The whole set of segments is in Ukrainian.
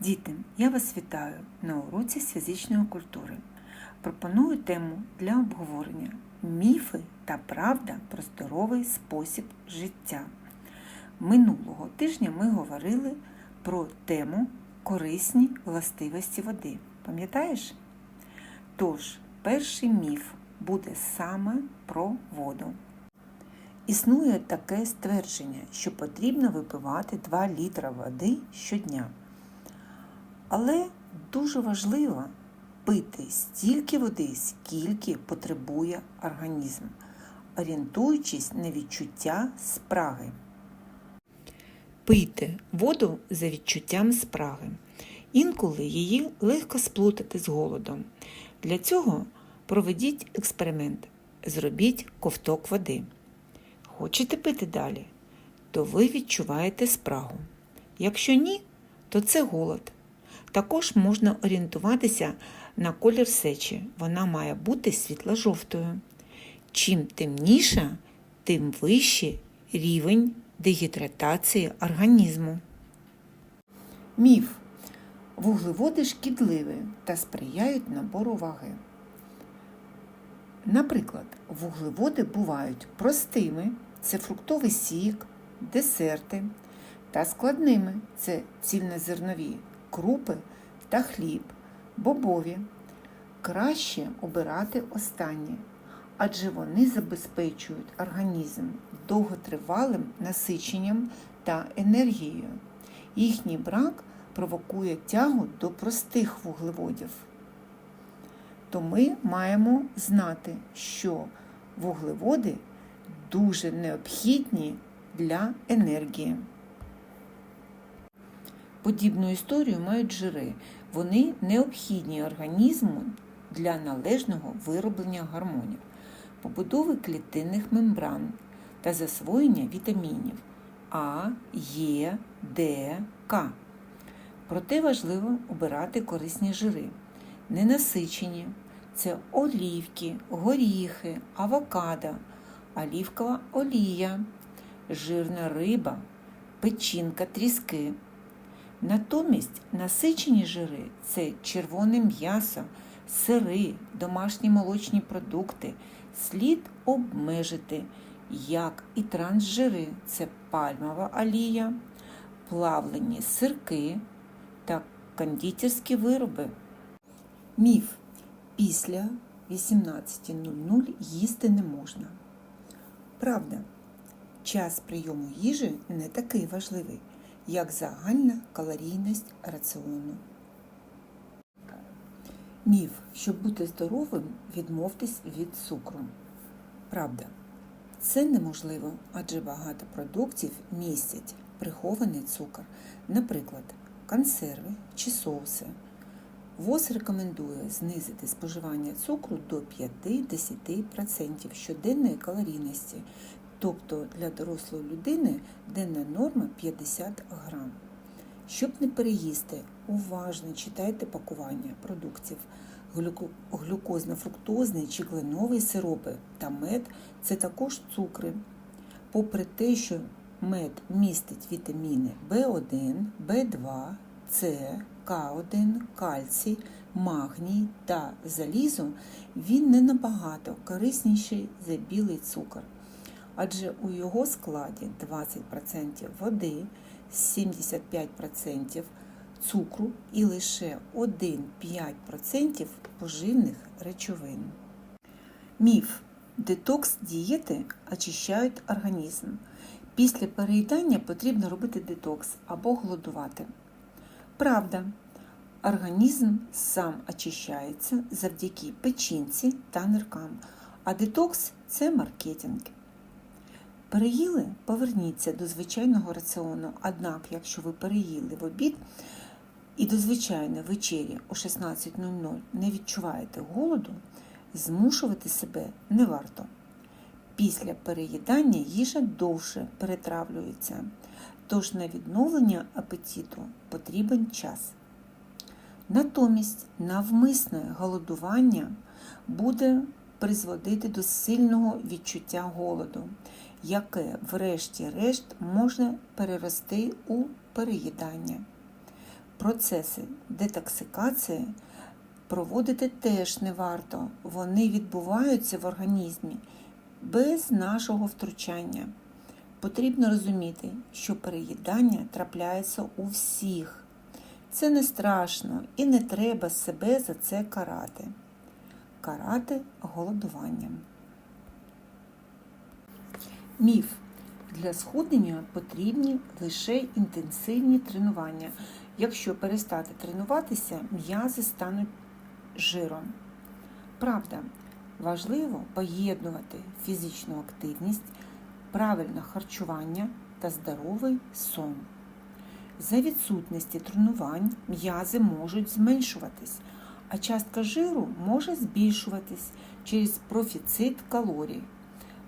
Діти, я вас вітаю на уроці з фізичної культури. Пропоную тему для обговорення міфи та правда про здоровий спосіб життя. Минулого тижня ми говорили про тему корисні властивості води. Пам'ятаєш? Тож, перший міф буде саме про воду. Існує таке ствердження, що потрібно випивати 2 літра води щодня. Але дуже важливо пити стільки води, скільки потребує організм, орієнтуючись на відчуття спраги. Пийте воду за відчуттям спраги. Інколи її легко сплутати з голодом. Для цього проведіть експеримент. Зробіть ковток води. Хочете пити далі, то ви відчуваєте спрагу. Якщо ні, то це голод. Також можна орієнтуватися на колір сечі. Вона має бути світло-жовтою. Чим темніша, тим вищий рівень дегідратації організму. Міф. Вуглеводи шкідливі та сприяють набору ваги. Наприклад, вуглеводи бувають простими це фруктовий сік, десерти, та складними це цільнозернові крупи та хліб, бобові. Краще обирати останні, адже вони забезпечують організм довготривалим насиченням та енергією. Їхній брак провокує тягу до простих вуглеводів. То ми маємо знати, що вуглеводи дуже необхідні для енергії. Подібну історію мають жири. Вони необхідні організму для належного вироблення гормонів, побудови клітинних мембран та засвоєння вітамінів А, Е, Д, К. Проте важливо обирати корисні жири, ненасичені це олівки, горіхи, авокадо, олівкова олія, жирна риба, печінка, тріски. Натомість насичені жири це червоне м'ясо, сири, домашні молочні продукти. Слід обмежити, як і трансжири це пальмова олія, плавлені сирки та кондитерські вироби. Міф. Після 18.00 їсти не можна. Правда, час прийому їжі не такий важливий як загальна калорійність раціону. Міф, щоб бути здоровим, відмовтесь від цукру. Правда, це неможливо, адже багато продуктів містять прихований цукор, наприклад, консерви чи соуси. ВОЗ рекомендує знизити споживання цукру до 5-10% щоденної калорійності Тобто для дорослої людини денна норма 50 грам. Щоб не переїсти, уважно читайте пакування продуктів. Глюкозно-фруктозний чи кленовий сиропи та мед це також цукри. Попри те, що мед містить вітаміни В1, В2, С, К1, кальцій, магній та залізо, він не набагато корисніший за білий цукор адже у його складі 20% води, 75% цукру і лише 1-5% поживних речовин. Міф. Детокс дієти очищають організм. Після переїдання потрібно робити детокс або голодувати. Правда, організм сам очищається завдяки печінці та ниркам, а детокс це маркетинг. Переїли, поверніться до звичайного раціону. Однак, якщо ви переїли в обід і до звичайної вечері о 16.00 не відчуваєте голоду, змушувати себе не варто. Після переїдання їжа довше перетравлюється, тож на відновлення апетиту потрібен час. Натомість навмисне голодування буде призводити до сильного відчуття голоду яке, врешті-решт, можна перерости у переїдання. Процеси детоксикації проводити теж не варто. Вони відбуваються в організмі без нашого втручання. Потрібно розуміти, що переїдання трапляється у всіх. Це не страшно і не треба себе за це карати. Карати голодуванням. Міф. Для схуднення потрібні лише інтенсивні тренування. Якщо перестати тренуватися, м'язи стануть жиром. Правда, важливо поєднувати фізичну активність, правильне харчування та здоровий сон. За відсутності тренувань м'язи можуть зменшуватись, а частка жиру може збільшуватись через профіцит калорій.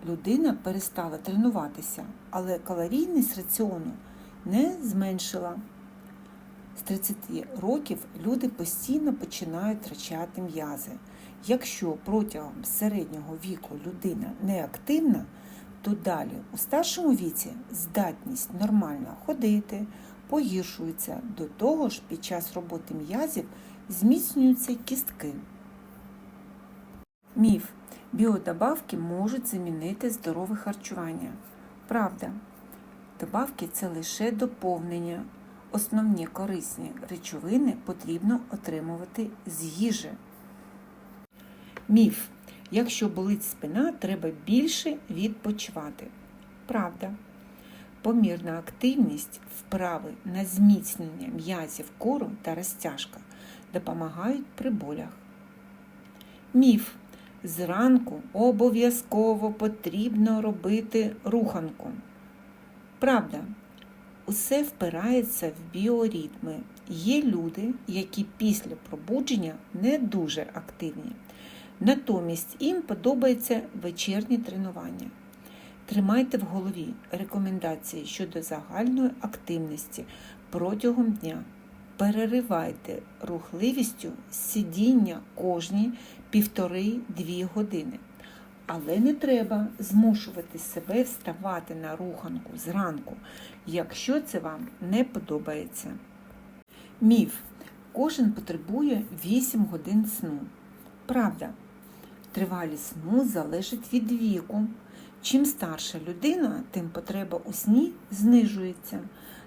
Людина перестала тренуватися, але калорійність раціону не зменшила. З 30 років люди постійно починають втрачати м'язи. Якщо протягом середнього віку людина не активна, то далі у старшому віці здатність нормально ходити погіршується. До того ж, під час роботи м'язів зміцнюються кістки. Міф. Біодобавки можуть замінити здорове харчування. Правда, добавки це лише доповнення. Основні корисні речовини потрібно отримувати з їжі. Міф. Якщо болить спина, треба більше відпочивати. Правда. Помірна активність, вправи на зміцнення м'язів кору та розтяжка допомагають при болях. Міф. Зранку обов'язково потрібно робити руханку. Правда, усе впирається в біоритми. Є люди, які після пробудження не дуже активні. Натомість їм подобається вечірні тренування. Тримайте в голові рекомендації щодо загальної активності протягом дня. Переривайте рухливістю сидіння кожні півтори-дві години. Але не треба змушувати себе вставати на руханку зранку, якщо це вам не подобається. Міф. Кожен потребує 8 годин сну. Правда, тривалість сну залежить від віку. Чим старша людина, тим потреба у сні знижується.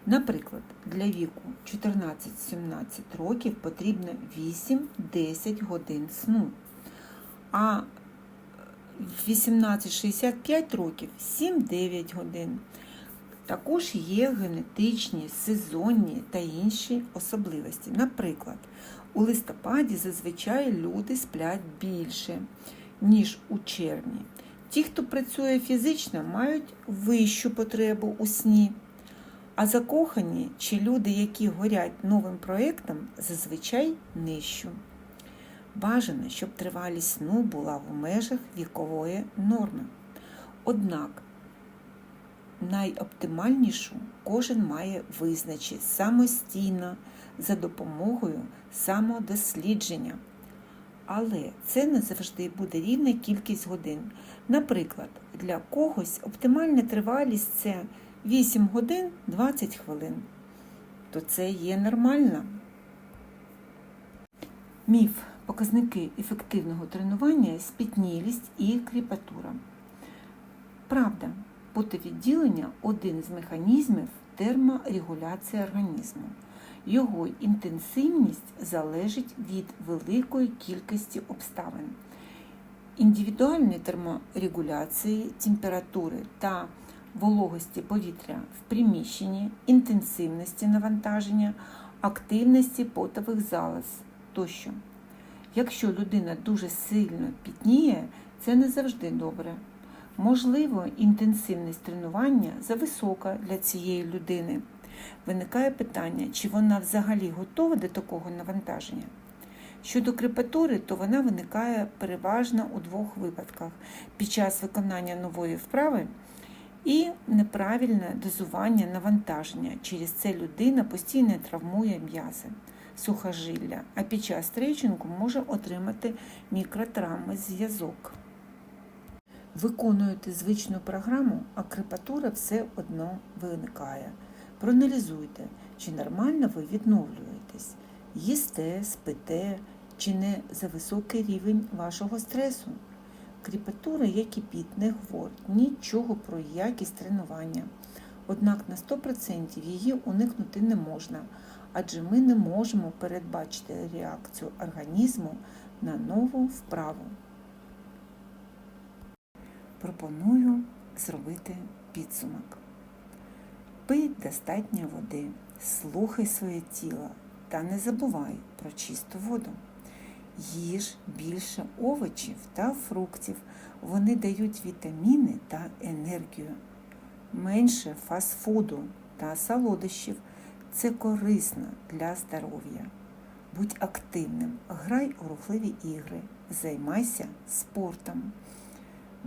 Наприклад, для віку 14-17 років потрібно 8-10 годин сну, а в 18-65 років 7-9 годин. Також є генетичні, сезонні та інші особливості. Наприклад, у листопаді зазвичай люди сплять більше, ніж у червні. Ті, хто працює фізично, мають вищу потребу у сні. А закохані чи люди, які горять новим проєктом, зазвичай нижчу. Бажано, щоб тривалість сну була в межах вікової норми. Однак найоптимальнішу кожен має визначити самостійно за допомогою самодослідження. Але це не завжди буде рівна кількість годин. Наприклад, для когось оптимальна тривалість це 8 годин 20 хвилин. То це є нормально. Міф. Показники ефективного тренування спітнілість і кріпатура. Правда, потовідділення один з механізмів терморегуляції організму. Його інтенсивність залежить від великої кількості обставин. Індивідуальної терморегуляції температури та вологості повітря в приміщенні, інтенсивності навантаження, активності потових залоз тощо. Якщо людина дуже сильно пітніє, це не завжди добре. Можливо, інтенсивність тренування зависока для цієї людини. Виникає питання, чи вона взагалі готова до такого навантаження. Щодо крепатури, то вона виникає переважно у двох випадках: під час виконання нової вправи і неправильне дозування навантаження. Через це людина постійно травмує м'язи, сухожилля, а під час трейчингу може отримати мікротравми зв'язок. Виконуєте звичну програму, а крепатура все одно виникає. Проаналізуйте, чи нормально ви відновлюєте. турбуєтесь? Їсте, спите чи не за високий рівень вашого стресу? Кріпатура, як і піт, не говорить нічого про якість тренування. Однак на 100% її уникнути не можна, адже ми не можемо передбачити реакцію організму на нову вправу. Пропоную зробити підсумок. Пий достатньо води, слухай своє тіло та не забувай про чисту воду. Їж більше овочів та фруктів. Вони дають вітаміни та енергію. Менше фастфуду та солодощів. Це корисно для здоров'я. Будь активним, грай у рухливі ігри, займайся спортом.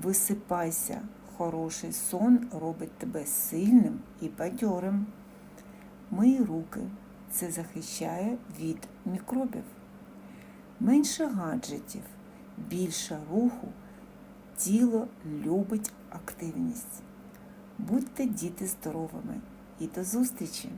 Висипайся, хороший сон робить тебе сильним і бадьорим. Мий руки, це захищає від мікробів. Менше гаджетів, більше руху, тіло любить активність. Будьте діти здоровими і до зустрічі!